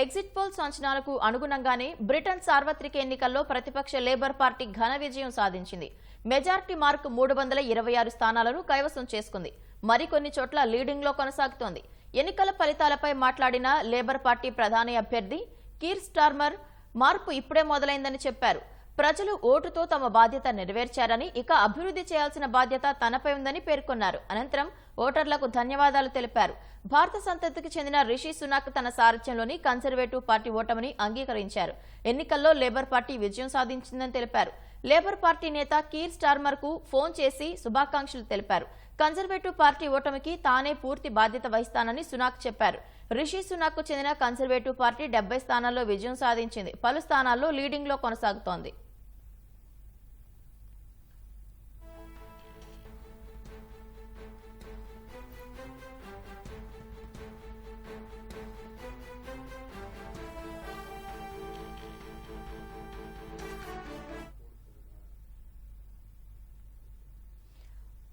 Exit polls అంచనాలకు అనుగుణంగానే Britain సార్వత్రిక ఎన్నికల్లో ప్రతిపక్ష లేబర్ పార్టీ ఘన విజయం సాధించింది. మెజార్టీ మార్క్ మూడు వందల ఇరవై ఆరు స్థానాలను కైవసం చేసుకుంది. మరికొన్ని చోట్ల లీడింగ్లో కొనసాగుతోంది. ఎన్నికల ఫలితాలపై మాట్లాడిన లేబర్ పార్టీ ప్రధాని అభ్యర్థి కీర్ స్టార్మర్ మార్పు ఇప్పుడే మొదలైందని చెప్పారు. ప్రజలు ఓటుతో తమ బాధ్యత నెరవేర్చారని ఇక అభివృద్ధి చేయాల్సిన బాధ్యత తనపై ఉందని పేర్కొన్నారు. అనంతరం ఓటర్లకు ధన్యవాదాలు తెలిపారు. భారత సంతతికి చెందిన రిషి సునాక్ తన సారథ్యంలోని కన్సర్వేటివ్ పార్టీ ఓటమిని అంగీకరించారు. ఎన్నికల్లో లేబర్ పార్టీ విజయం సాధించిందని తెలిపారు. లేబర్ పార్టీ నేత కీర్ స్టార్మర్కు ఫోన్ చేసి శుభాకాంక్షలు తెలిపారు. కన్సర్వేటివ్ పార్టీ ఓటమికి తానే పూర్తి బాధ్యత వహిస్తానని సునాక్ చెప్పారు. రిషి సునాక్కు చెందిన కన్సర్వేటివ్ పార్టీ డెబ్బై స్థానాల్లో విజయం సాధించింది. పలు స్థానాల్లో లీడింగ్లో కొనసాగుతోంది.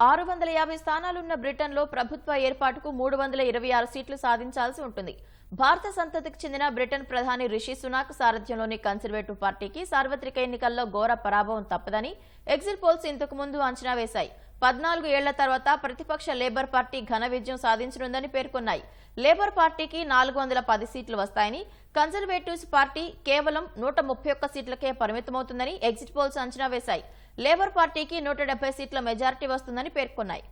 ఆరు వందల యాభై స్థానాలున్న బ్రిటన్లో ప్రభుత్వ ఏర్పాటుకు మూడు వందల ఇరవై ఆరు సీట్లు సాధించాల్సి ఉంటుంది. భారత సంతతికి చెందిన బ్రిటన్ ప్రధాని రిషి సునాక్ సారథ్యంలోని కన్సర్వేటివ్ పార్టీకి సార్వత్రిక ఎన్నికల్లో ఘోర పరాభవం తప్పదని ఎగ్జిట్ పోల్స్ ఇంతకు ముందు అంచనా వేశాయి. పద్నాలుగు ఏళ్ళ తర్వాత ప్రతిపక్ష లేబర్ పార్టీ ఘన విజయం సాధించనుందని పేర్కొన్నాయి. లేబర్ పార్టీకి నాలుగు వందల పది సీట్లు వస్తాయని కన్జర్వేటివ్స్ పార్టీ కేవలం నూట ముప్పై ఒక్క సీట్లకే పరిమితమవుతుందని ఎగ్జిట్ పోల్స్ అంచనా వేశాయి. లేబర్ పార్టీకి నూట డెబ్బై సీట్ల మెజారిటీ వస్తుందని పేర్కొన్నాయి.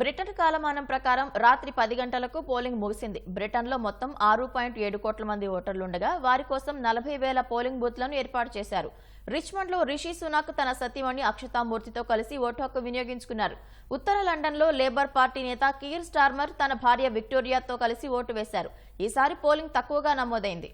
బ్రిటన్ కాలమానం ప్రకారం రాత్రి పది గంటలకు పోలింగ్ ముగిసింది. బ్రిటన్లో మొత్తం ఆరు పాయింట్ ఏడు కోట్ల మంది ఓటర్లుండగా వారి కోసం నలభై వేల పోలింగ్ బూత్లను ఏర్పాటు చేశారు. రిచ్మండ్లో రిషి సునాక్ తన సతీమణి అక్షతామూర్తితో కలిసి ఓటు హక్కు వినియోగించుకున్నారు. ఉత్తర లండన్లో లేబర్ పార్టీ నేత కీర్ స్టార్మర్ తన భార్య విక్టోరియాతో కలిసి ఓటు వేశారు. ఈసారి పోలింగ్ తక్కువగా నమోదైంది.